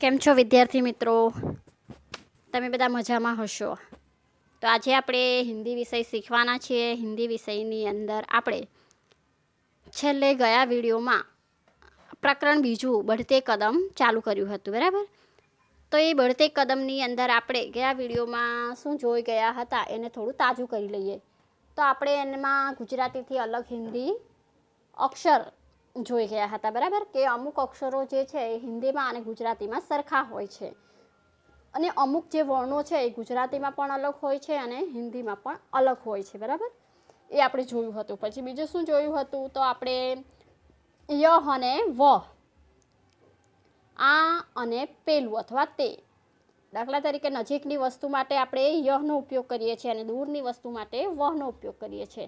કેમ છો, વિદ્યાર્થી મિત્રો? તમે બધા મજામાં હશો? તો આજે આપણે હિન્દી વિષય શીખવાના છીએ. હિન્દી વિષયની અંદર આપણે છેલ્લે ગયા વિડીયોમાં પ્રકરણ બીજું બઢતે કદમ ચાલુ કર્યું હતું, બરાબર? તો એ બઢતે કદમની અંદર આપણે ગયા વિડીયોમાં શું જોઈ ગયા હતા એને થોડું તાજું કરી લઈએ. તો આપણે એમાં ગુજરાતીથી અલગ હિન્દી અક્ષર જોઈ ગયા હતા. બરાબર કે અમુક અક્ષરો જે છે એ હિન્દીમાં અને ગુજરાતીમાં સરખા હોય છે. અને અમુક જે વર્ણો છે એ ગુજરાતીમાં પણ અલગ હોય છે અને હિન્દીમાં પણ અલગ હોય છે. બરાબર? એ આપણે જોયું હતું. પછી બીજું શું જોયું હતું? તો આપણે ય અને વ. આ અને પેલું અથવા તે. દાખલા તરીકે નજીકની વસ્તુ માટે આપણે યહનો ઉપયોગ કરીએ છીએ અને દૂરની વસ્તુ માટે વહનો ઉપયોગ કરીએ છીએ.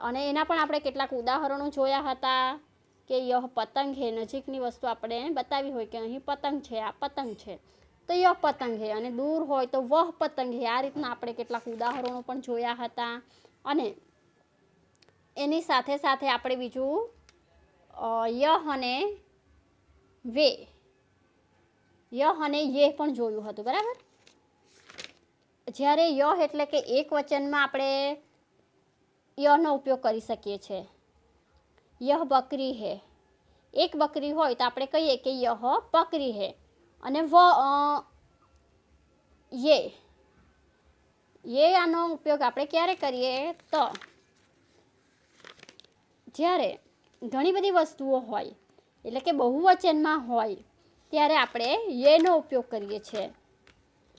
અને એના પણ આપણે કેટલાક ઉદાહરણો જોયા હતા. કે યહ પતંગ હે, નજીકની વસ્તુ આપણે બતાવી હોય કે અહીં પતંગ છે, આ પતંગ છે. તો યહ પતંગ હે અને દૂર હોય તો વહ પતંગ હે. આ રીતના આપણે કેટલાક ઉદાહરણો પણ જોયા હતા. અને એની સાથે સાથે આપણે બીજું યહ અને વે. યહ અને યે પણ જોયું હતું, બરાબર? જ્યારે યહ એટલે કે એક વચનમાં આપણે યનો ઉપયોગ કરી શકીએ છીએ. યહ બકરી હે. એક બકરી હોય તો આપણે કહીએ કે યહ બકરી હે. અને વ યે. યે આનો ઉપયોગ આપણે ક્યારે કરીએ? તો જ્યારે ઘણી બધી વસ્તુઓ હોય, એટલે કે બહુવચનમાં હોય, ત્યારે આપણે યેનો ઉપયોગ કરીએ છીએ.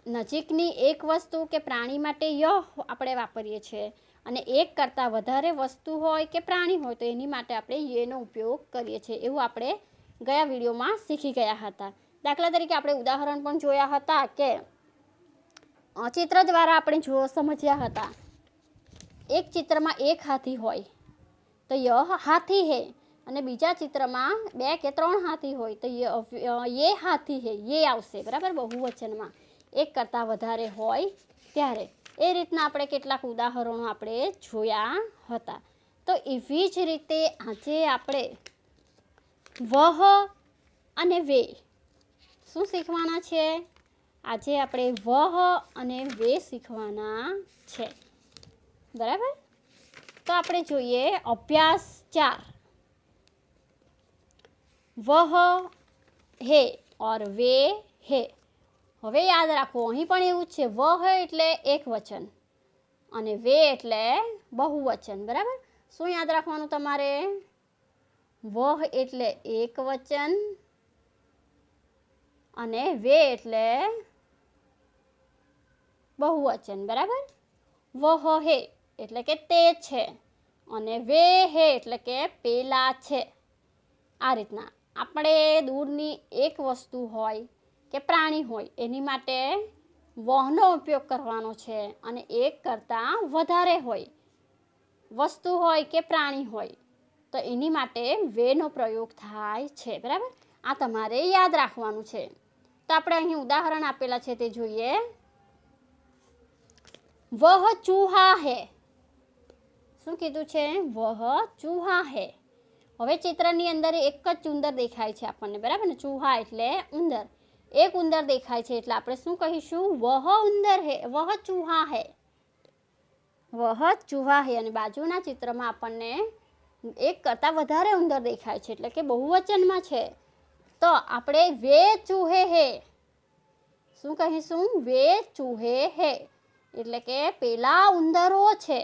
નજીકની એક વસ્તુ કે પ્રાણી માટે ય આપણે વાપરીએ છીએ. અને એક કરતાં વધારે વસ્તુ હોય કે પ્રાણી હોય તો એની માટે આપણે યેનો ઉપયોગ કરીએ છીએ. એવું આપણે ગયા વિડીયોમાં શીખી ગયા હતા. દાખલા તરીકે આપણે ઉદાહરણ પણ જોયા હતા કે ચિત્ર દ્વારા આપણે જો સમજ્યા હતા, એક ચિત્રમાં એક હાથી હોય તો યહ હાથી હે અને બીજા ચિત્રમાં બે કે ત્રણ હાથી હોય તો ય- યે હાથી હે, યે આવશે. બરાબર? બહુવચનમાં. એક કરતાં વધારે હોય ત્યારે. એ રીતના આપણે કેટલાક ઉદાહરણો આપણે જોયા હતા. તો એવી જ રીતે આજે આપણે વહ અને વે શું શીખવાના છે? આજે આપણે વહ અને વે શીખવાના છે. બરાબર? તો આપણે જોઈએ અભ્યાસ ચાર. વહ હે ઓર વે હે. હવે યાદ રાખો, અહીં પણ એવું જ છે વહ એટલે એક વચન અને વે એટલે બહુવચન, બરાબર? શું યાદ રાખવાનું તમારે? વહ એટલે એક વચન અને વે એટલે બહુવચન, બરાબર? વહ હે એટલે કે તે છે અને વે હે એટલે કે પેલા છે. આ રીતના. આપણે દૂરની એક વસ્તુ હોય કે પ્રાણી હોય, એની માટે વહનો ઉપયોગ કરવાનો છે અને એક કરતાં વધારે હોય. વસ્તુ હોય કે પ્રાણી હોય, તો એની માટે વેનો પ્રયોગ થાય છે, બરાબર? આ તમારે યાદ રાખવાનું છે. તો આપણે અહીં ઉદાહરણ આપેલા છે તે જોઈએ. વહ ચૂહા હે. શું કીધું છે? વહ ચૂહા હે. હવે ચિત્રની અંદર એક જ ઉંદર દેખાય છે આપણને, બરાબર ને? ચૂહા એટલે ઉંદર. એક ઉંદર દેખાય છે એટલે આપણે શું કહીશું વહ ઉંદર હે વહ ચૂહા હે વહ ચૂહા હે અને બાજુના ચિત્રમાં આપણને એક કરતાં વધારે ઉંદર દેખાય છે એટલે કે બહુવચનમાં છે તો આપણે વે ચૂહે હે શું કહીશું વે ચૂહે હે એટલે કે પેલા ઉંદરો છે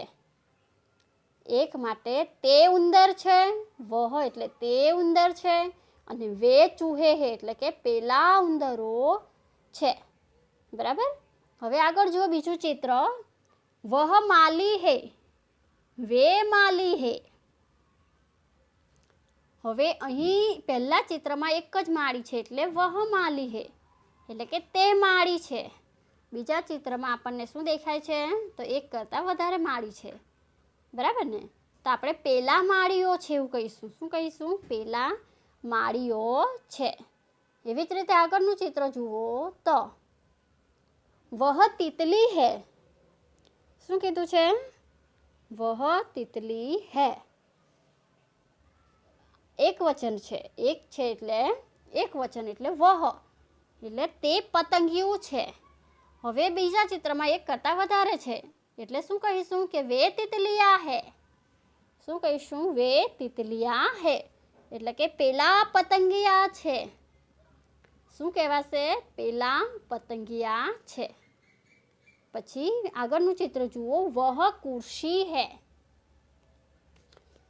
એક માટે તે ઉંદર છે વહ એટલે તે ઉંદર છે અને વે ચૂહે હે એટલે કે પેલા ઉંદરો છે. બરાબર? હવે આગળ જુઓ બીજું ચિત્ર. વહ માલી હે, વે માલી હે. હવે અહીં પહેલા ચિત્રમાં એક જ માળી છે એટલે વહ માલી હે, એટલે કે તે માળી છે. બીજા ચિત્રમાં આપણને શું દેખાય છે? તો એક કરતાં વધારે માળી છે. બરાબર ને? તો આપણે પેલા માળીઓ છે એવું કહીશું. શું કહીશું? પેલા માળીઓ છે. એવી જ રીતે આગળનું ચિત્ર જુઓ તો. વહ તિતલી હે. શું કીધું છે વહ તિતલી હે. એક વચન છે. એક છે એટલે, એક વચન એટલે વહ. એટલે તે પતંગિયું છે. હવે બીજા ચિત્રમાં એક કરતાં વધારે છે. એટલે શું કહીશું કે વે તિતલિયા હે. શું કહીશું? વે તિતલિયા હે. એટલે કે પેલા પતંગિયા છે. શું કહેવાશે? પેલા પતંગિયા છે. પછી આગળનું ચિત્ર જુઓ. વહ કુર્સી હે.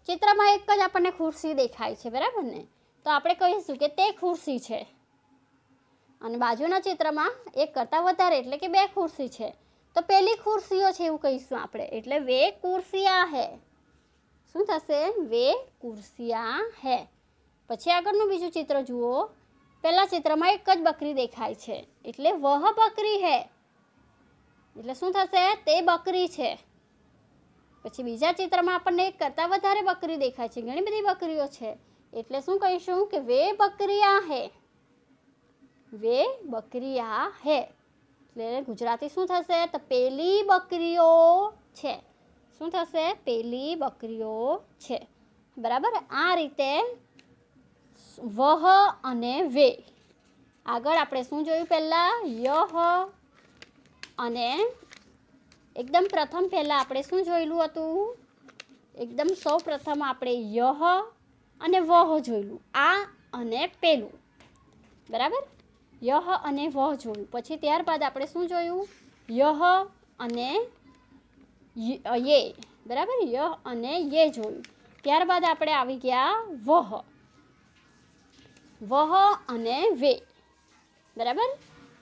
ચિત્રમાં એક જ આપણને ખુરશી દેખાય છે, બરાબર ને? તો આપણે કહીશું કે તે ખુરશી છે. અને બાજુના ચિત્રમાં એક કરતાં વધારે એટલે કે બે ખુરશી છે. તો પેલી ખુરશીઓ છે એવું કહીશું આપણે. એટલે વે કુર્સિયા હે. શું થશે? વે કુર્સિયા હે. પછી આગળનું બીજું ચિત્ર જુઓ. પહેલાં ચિત્રમાં એક જ બકરી દેખાય છે. એટલે વહ બકરી હે. એટલે શું થશે? તે બકરી છે. પછી બીજા ચિત્રમાં આપણને એક કરતાં વધારે બકરી દેખાય છે. ઘણી બધી બકરીઓ છે. એટલે શું કહીશું કે વે બકરીયા હે. વે બકરીયા હે. એટલે ગુજરાતી શું થશે? તો પેલી બકરીઓ છે. શું થશે? પેલી બકરીઓ છે. બરાબર? આ રીતે વહ અને વે. આગળ આપણે શું જોયું પહેલાં? યહ અને એકદમ પ્રથમ પહેલાં આપણે શું જોયેલું હતું? એકદમ સૌ પ્રથમ આપણે યહ અને વહ જોયેલું. આ અને પેલું. બરાબર? યહ અને વહ જોયું. પછી ત્યારબાદ આપણે શું જોયું? યહ અને ય- બરાબર? ય, અને યે જોયું. ત્યારબાદ આપણે આવી ગયા વહ. વહ અને વે. બરાબર?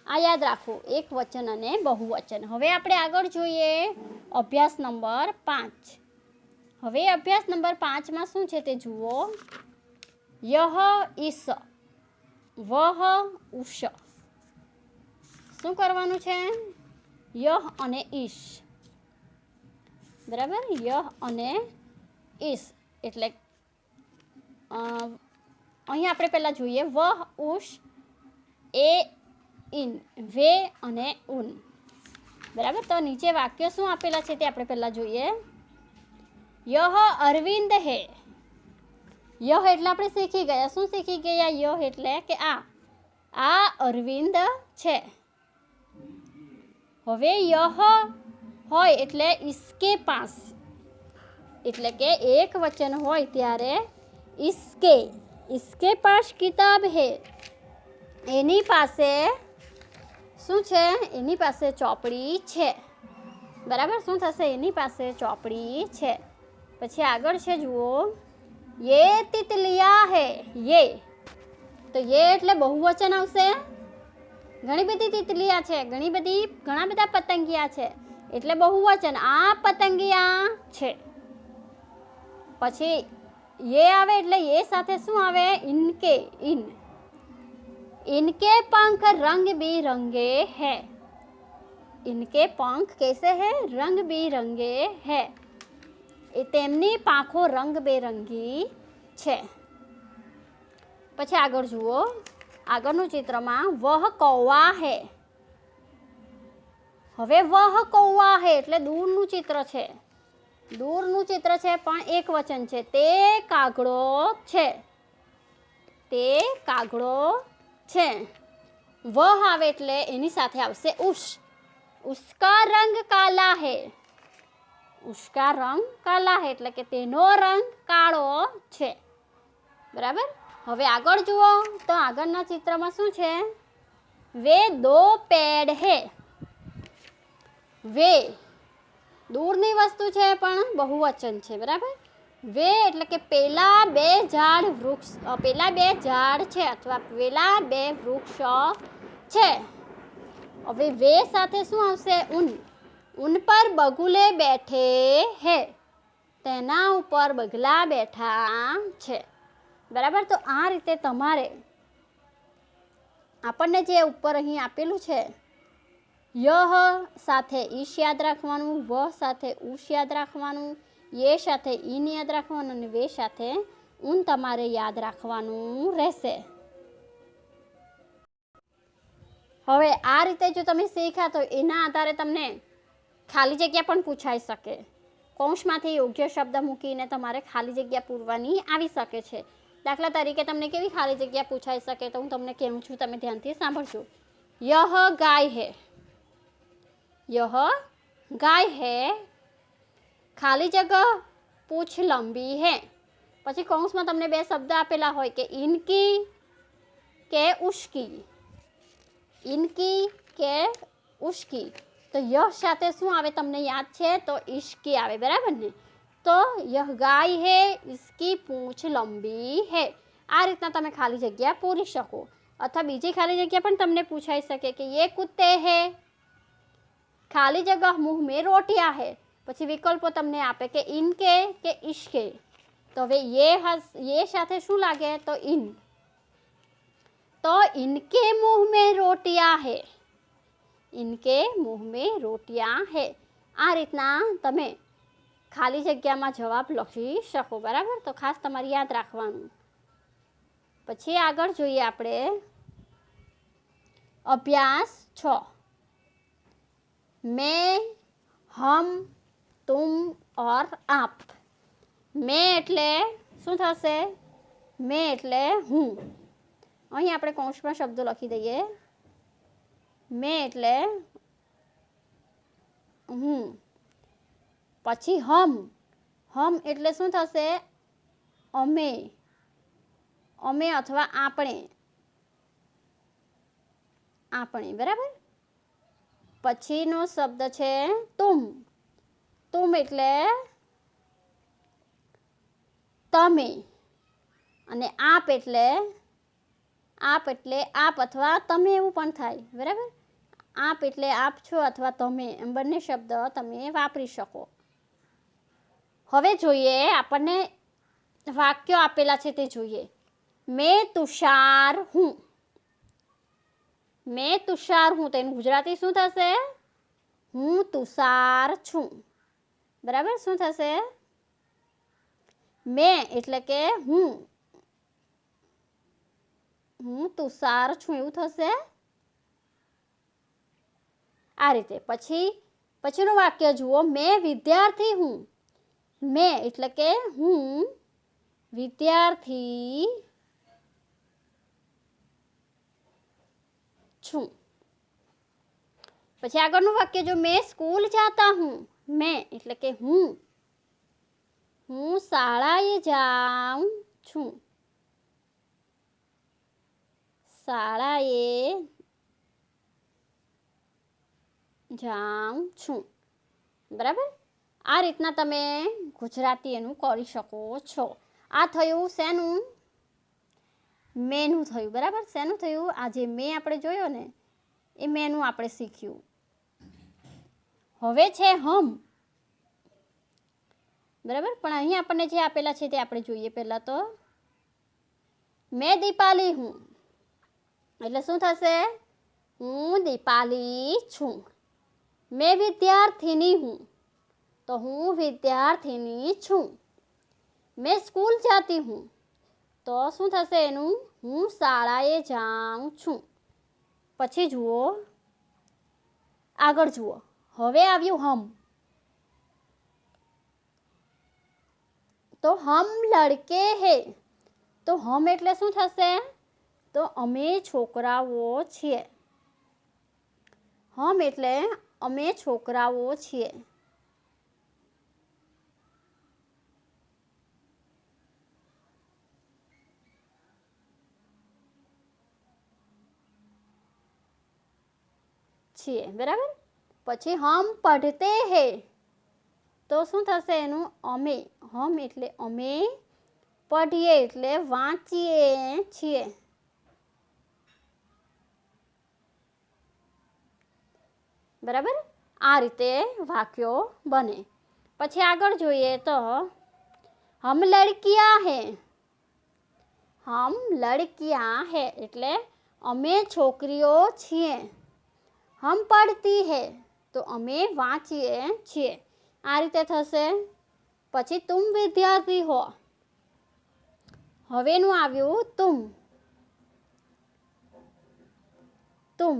આ યાદ રાખો, એક વચન અને બહુવચન. હવે આપણે આગળ જોઈએ અભ્યાસ નંબર પાંચ. હવે અભ્યાસ નંબર પાંચમાં શું છે તે જુઓ. યહ ઈસ. વહ ઉષ. શું કરવાનું છે? યહ અને ઈશ. બરાબર? યહ અને ઈશ એટલે અહીં આપણે પહેલાં જોઈએ. વહ ઉષ, એ ઇન વે અને ઉન. બરાબર? તો નીચે વાક્ય શું આપેલા છે તે આપણે પહેલાં જોઈએ. યહ અરવિંદ હે. યહ એટલે આપણે શીખી ગયા. શું શીખી ગયા? યહ એટલે કે આ. આ અરવિંદ છે. હવે યહ હોય એટલે ઇસકે પાસ. એટલે કે એક વચન હોય ત્યારે ઇસકે ઇસકે પાસ કિતાબ હે. એની પાસે શું છે? એની પાસે ચોપડી છે. બરાબર? શું થશે? એની પાસે ચોપડી છે. પછી આગળ છે, જુઓ. યે તિતલિયા હે. યે. તો યે એટલે બહુવચન આવશે. ઘણી બધી તિતલિયા છે. ઘણી બધી, ઘણા બધા પતંગિયા છે. એટલે બહુવચન આ પતંગિયા છે પછી યે આવે એટલે યે સાથે શું આવે ઇનકે ઇન इनके पंख रंग बिरंगे हैं इनके पंख कैसे हैं रंग बिरंगे हैं એ તેમની પાંખો રંગબેરંગી છે પછી આગળ જુઓ આગળનું ચિત્રમાં વહ કૌવા હે હવે વહ કૌવા હે એટલે દૂરનું ચિત્ર છે. દૂરનું ચિત્ર છે પણ એક વચન છે. તે કાગડો છે. તે કાગડો છે. વહ આવે એટલે એની સાથે આવશે ઉષ ઉસકા રંગ કાલા હે. ઉસકા રંગ કાલા હે એટલે કે તેનો રંગ કાળો છે. બરાબર? હવે આગળ જુઓ તો આગળના ચિત્રમાં શું છે? વે દો પેડ હે. વે. દૂરની વસ્તુ છે પણ બહુવચન છે, બરાબર? વે એટલે કે પેલા બે ઝાડ વૃક્ષ પેલા બે ઝાડ છે અથવા પેલા બે વૃક્ષ છે. હવે વે સાથે શું આવશે? ઉન ઉન પર બગુલે બેઠે હે. તેના ઉપર બગલા બેઠા છે. બરાબર? તો આ રીતે તમારે આપણને જે ઉપર અહીં આપેલું છે યહ સાથે ઈશ યાદ રાખવાનું, વ સાથે ઉશ યાદ રાખવાનું, યે સાથે ઈન યાદ રાખવાનું અને વે સાથે ઉન તમારે યાદ રાખવાનું રહેશે. હવે આ રીતે જો તમે શીખ્યા તો એના આધારે તમને ખાલી જગ્યા પણ પૂછાઈ શકે. કૌંસમાંથી યોગ્ય શબ્દ મૂકીને તમારે ખાલી જગ્યા પૂરવાની આવી શકે છે. દાખલા તરીકે તમને કેવી ખાલી જગ્યા પૂછાઈ શકે તો હું તમને કહું છું, તમે ધ્યાનથી સાંભળજો. યહ ગાય હે. યહ ગાય હે ખાલી જગહ પૂછ લંબી હે પછી કૌંસમાં તમને બે શબ્દ આપેલા હોય કે ઇનકી કે ઉશ્કી ઇનકી કે ઉશ્કી તો યહ સાથે શું આવે તમને યાદ છે તો ઇશ્કી આવે બરાબર ને તો યહ ગાય હે ઇસકી પૂંછ લંબી હે આ રીતના તમે ખાલી જગ્યા પૂરી શકો અથવા બીજી ખાલી જગ્યા પણ તમને પૂછાઈ શકે કે યે કુત્તે હે ખાલી જગહ મુંહ મેં રોટિયા હે. પછી વિકલ્પો તમને આપે કે ઇનકે કે ઇશ્કે તો હવે યે હસ, યે સાથે શું લાગે? તો ઇન તો ઇનકે મુંહ મેં રોટિયા હે. ઇનકે મુંહ મેં રોટિયા હે. આ રીતના તમે ખાલી જગ્યામાં જવાબ લખી શકો, બરાબર? તો ખાસ તમારે યાદ રાખવાનું. પછી આગળ જોઈએ આપણે. અભ્યાસ છ. મેં હમ તુમ ઓર આપ મેં એટલે શું થશે? મેં એટલે હું। અહીં આપણે કૌંસમાં શબ્દો લખી દઈએ. મેં એટલે હું. પછી હમ. હમ એટલે શું થશે? અમે. અમે અથવા આપણે. આપણે, બરાબર? પછીનો શબ્દ છે તુમ. તુમ એટલે તમે. અને આપ એટલે આપ એટલે આપ અથવા તમે એવું પણ થાય, બરાબર? આપ એટલે આપ છો અથવા તમે, એમ બંને શબ્દ તમે વાપરી શકો. હવે જોઈએ આપણને વાક્યો આપેલા છે તે જોઈએ. મેં તુષાર હું. મેં તુષાર હું તેનું ગુજરાતી શું થશે? હું તુષાર છું. બરાબર? શું થશે? મેં એટલે કે હું. હું તુષાર છું, એવું થશે? આ રીતે. પછી, પછીનું વાક્ય જુઓ. મેં વિદ્યાર્થી હું. મેં એટલે કે હું વિદ્યાર્થી છું. પછી આગળનું વાક્ય, જો મેં સ્કૂલ જાતા હું, મેં, એટલે કે હું હું શાળાએ જાઉં છું. શાળાએ જાઉં છું. બરાબર? આ રીતના તમે ગુજરાતી એનું કરી શકો છો. આ થયું શેનું? મેનું થયું, બરાબર? શેનું થયું? આ જે મેં આપણે જોયો ને, એ મેનું આપણે શીખ્યું. હવે છે હમ. બરાબર? પણ અહીં આપણને જે આપેલા છે તે આપણે જોઈએ પહેલાં તો. મેં દીપાલી હું. એટલે શું થશે? હું દીપાલી છું. મેં વિદ્યાર્થીની હું. તો હું વિદ્યાર્થીની છું. મેં સ્કૂલ જાતી હું. તો શું થશે એનું? હું શાળાએ જાઉં છું. પછી જુઓ. આગળ જુઓ. હવે આવ્યું હમ. તો હમ લડકે હે. તો હમ એટલે શું થશે? તો અમે છોકરાઓ છીએ. હમ એટલે અમે છોકરાઓ છીએ. છીએ, બરાબર? પછી હમ પઢતે હે. તો શું થશે એનું? અમે, હમ એટલે અમે પઢીએ એટલે વાંચીએ છીએ. બરાબર? આ રીતે વાક્યો બને. પછી આગળ જોઈએ તો, હમ લડકિયા હે. હમ લડકિયા હે એટલે અમે છોકરીઓ છીએ. હમ પડતી હે તો અમે વાંચીએ છીએ આ રીતે થશે પછી તુમ વિદ્યાર્થી હો હવેનું આવ્યું તુમ તુમ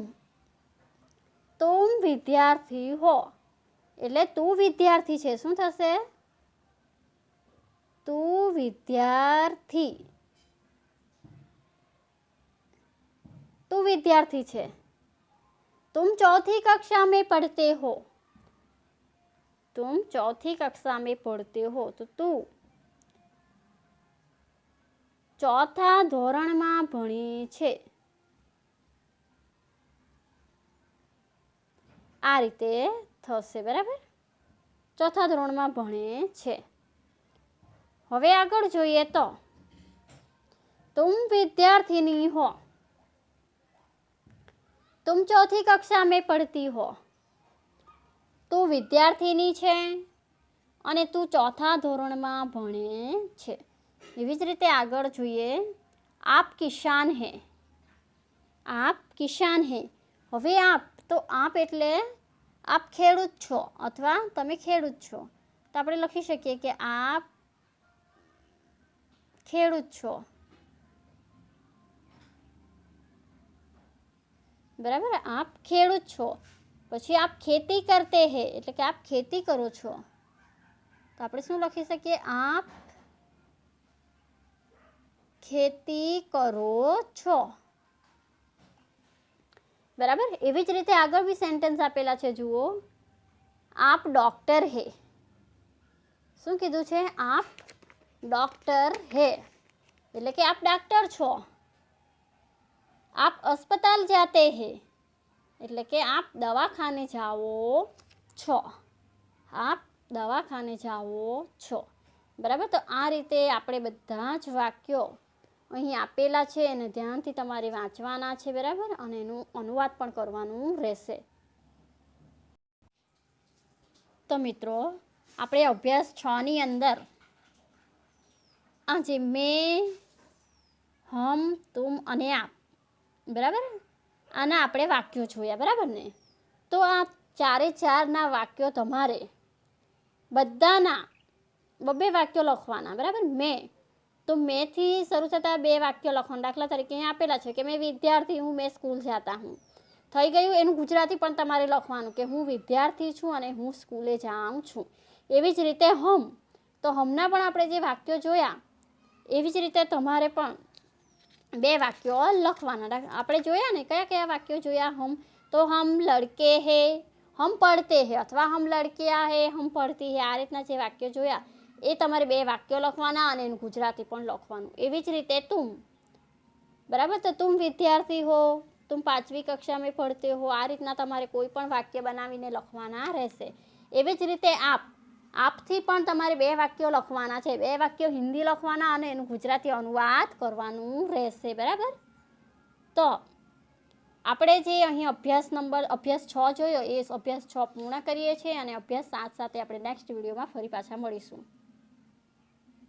તુમ વિદ્યાર્થી હો એટલે તું વિદ્યાર્થી છે શું થશે તું વિદ્યાર્થી તું વિદ્યાર્થી છે तुम चौथी कक्षा में पढ़ते हो तुम चौथी कक्षा में पढ़ते हो તો તું ચોથા ધોરણમાં ભણે છે આ રીતે થશે બરાબર ચોથા ધોરણમાં ભણે છે હવે આગળ જોઈએ તો तुम विद्यार्थिनी हो तुम चौथी कक्षा में पढ़ती हो તું વિદ્યાર્થીની છે અને તું ચોથા ધોરણમાં ભણે છે એવી જ રીતે આગળ જોઈએ આપ કિસાન હે આપ કિસાન હે હવે આપ તો આપ એટલે આપ ખેડૂત છો અથવા તમે ખેડૂત છો તો આપણે લખી શકીએ કે આપ ખેડૂત છો બરાબર? આપ ખેડૂત છો. પછી આપ ખેતી કરતે હે, એટલે કે આપ ખેતી કરો છો. તો આપણે શું લખી શકીએ? આપ ખેતી કરો છો. બરાબર? એવી જ રીતે આગળ બી સેન્ટેન્સ આપેલા છે, જુઓ. આપ ડૉક્ટર હે. શું કીધું છે? આપ ડૉક્ટર હે. એટલે કે આપ ડાક્ટર છો. આપ અસ્પતાલ જાતે હે. એટલે કે આપ દવાખાને જાઓ છો. આપ દવાખાને જાઓ છો. બરાબર? તો આ રીતે આપણે બધા જ વાક્યો અહીં આપેલા છે અને ધ્યાનથી તમારે વાંચવાના છે, બરાબર? અને એનું અનુવાદ પણ કરવાનું રહેશે. તો મિત્રો, આપણે અભ્યાસ છની અંદર આજે મેં, હમ, તુમ અને આપ બરાબર? આના આપણે વાક્યો જોયા, બરાબર ને? તો આ ચારે ચારના વાક્યો તમારે બધાના બબે વાક્યો લખવાના, બરાબર? મેં. તો મેંથી શરૂ થતા બે વાક્યો લખવાના દાખલા તરીકે અહીં આપેલા છે કે મેં વિદ્યાર્થી હું, મેં સ્કૂલ જતા હું. થઈ ગયું એનું ગુજરાતી પણ તમારે લખવાનું કે હું વિદ્યાર્થી છું અને હું સ્કૂલે જાઉં છું. એવી જ રીતે હમ. તો હમણાં પણ આપણે જે વાક્યો જોયા, એવી જ રીતે તમારે પણ બે વાક્યો લખવાના. આપણે જોયા ને? કયા કયા વાક્યો જોયા? હમ, તો હમ લડકે હે, હમ પડતે હે, અથવા હમ લડકિયા હે, હમ પડતી હે, આ રીતના જે વાક્યો જોયા, એ તમારે બે વાક્યો લખવાના અને એનું ગુજરાતી પણ લખવાનું. એવી જ રીતે તું બરાબર? તો તું વિદ્યાર્થી હો તું પાંચમી કક્ષામાં પડતે હો, આ રીતના તમારે કોઈ પણ વાક્ય બનાવીને લખવાના રહેશે. એવી જ રીતે આપ. આપથી પણ તમારે બે વાક્યો લખવાના છે. બે વાક્યો હિન્દી લખવાના અને એનું ગુજરાતી અનુવાદ કરવાનું રહેશે. બરાબર? તો આપણે જે અહીં અભ્યાસ નંબર, અભ્યાસ છ જોયો, એ અભ્યાસ છ પૂર્ણ કરીએ છીએ અને અભ્યાસ સાત સાથે આપણે નેક્સ્ટ વિડીયોમાં ફરી પાછા મળીશું.